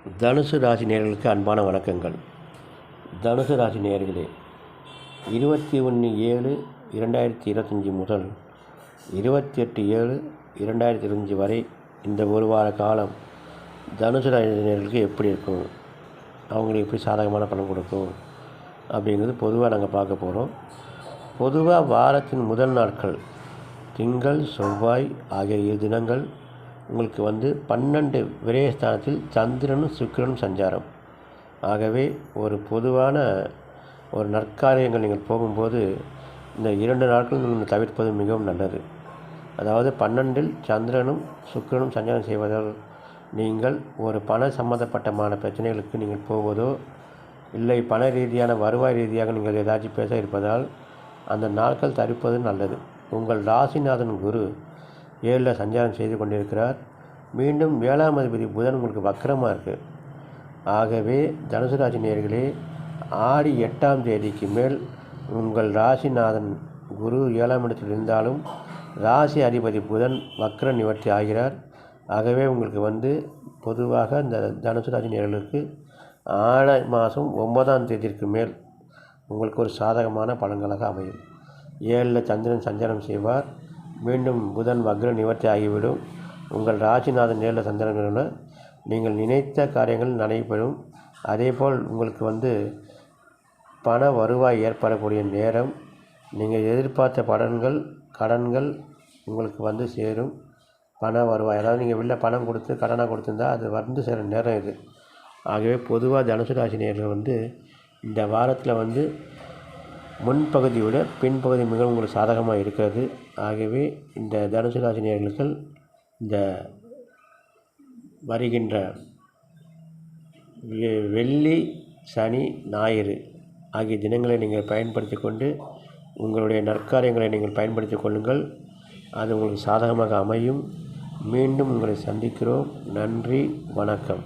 தனுசு ராசி நேயர்களுக்கு அன்பான வணக்கங்கள். தனுசு ராசி நேர்களே இருபத்தி ஒன்று ஏழு இரண்டாயிரத்தி இருபத்தஞ்சி முதல் இருபத்தி எட்டு ஏழு இரண்டாயிரத்தி இருபத்தஞ்சி வரை இந்த ஒரு வார காலம் தனுசு ராசி நேயர்களுக்கு எப்படி இருக்கும்? அவங்களுக்கு எப்படி சாதகமான பலன் கொடுக்கும்? அப்படிங்கிறது பொதுவாக நாங்கள் பார்க்க போகிறோம் பொதுவாக வாரத்தின் முதல் நாட்கள் திங்கள் செவ்வாய் ஆகிய இரு தினங்கள் உங்களுக்கு வந்து பன்னெண்டு விரயஸ்தானத்தில் சந்திரனும் சுக்கிரனும் சஞ்சாரம். ஆகவே ஒரு பொதுவான ஒரு நற்காரியங்கள் நீங்கள் போகும்போது இந்த இரண்டு நாட்கள் நீங்கள் தவிர்ப்பது மிகவும் நல்லது. அதாவது பன்னெண்டில் சந்திரனும் சுக்கிரனும் சஞ்சாரம் செய்வதால் நீங்கள் ஒரு பண சம்பந்தப்பட்டமான பிரச்சனைகளுக்கு நீங்கள் போவதோ இல்லை பண ரீதியான வருவாய் ரீதியாக நீங்கள் ஏதாச்சும் பேச இருப்பதால் அந்த நாட்கள் தவிர்ப்பது நல்லது. உங்கள் ராசிநாதன் குரு ஏழில் சஞ்சாரம் செய்து கொண்டிருக்கிறார். மீண்டும் ஏழாம் அதிபதி புதன் உங்களுக்கு வக்கரமாக இருக்குது ஆகவே தனுசு ராசி நேயர்களே ஆடி எட்டாம் தேதிக்கு மேல் உங்கள் ராசிநாதன் குரு ஏழாம் இடத்தில் இருந்தாலும் ராசி அதிபதி புதன் வக்ர நிவர்த்தி ஆகிறார். ஆகவே உங்களுக்கு வந்து பொதுவாக இந்த தனுசு ராசி நேயர்களுக்கு ஆடி மாதம் ஒன்பதாம் தேதிக்கு மேல் உங்களுக்கு ஒரு சாதகமான பலன்களாக அமையும். ஏழில் சந்திரன் சஞ்சாரம் செய்வார். மீண்டும் புதன் வக்ர நிவர்த்தி ஆகிவிடும். உங்கள் ராசிநாதன் நேரில் சந்திரன் நீங்கள் நினைத்த காரியங்கள் நடைபெறும். அதேபோல் உங்களுக்கு வந்து பண வருவாய் ஏற்படக்கூடிய நேரம். நீங்கள் எதிர்பார்த்த படன்கள் கடன்கள் உங்களுக்கு வந்து சேரும். பண வருவாய் அதாவது நீங்கள் வெளில பணம் கொடுத்து கடனாக கொடுத்துருந்தா அது வந்து சேர நேரம் இது. ஆகவே பொதுவாக தனுசு ராசி நேர்கள் வந்து இந்த வாரத்தில் வந்து முன்பகுதியை விட பின்பகுதி மிகவும் உங்களுக்கு சாதகமாக இருக்கிறது. ஆகவே இந்த தனுசு ராசி நேர்களுக்கள் இந்த வருகின்ற வெ- வெள்ளி சனி ஞாயிறு ஆகிய தினங்களை நீங்கள் பயன்படுத்தி கொண்டு உங்களுடைய நற்காரியங்களை நீங்கள் பயன்படுத்தி கொள்ளுங்கள். அது உங்களுக்கு சாதகமாக அமையும். மீண்டும் உங்களை சந்திக்கிறோம். நன்றி. வணக்கம்.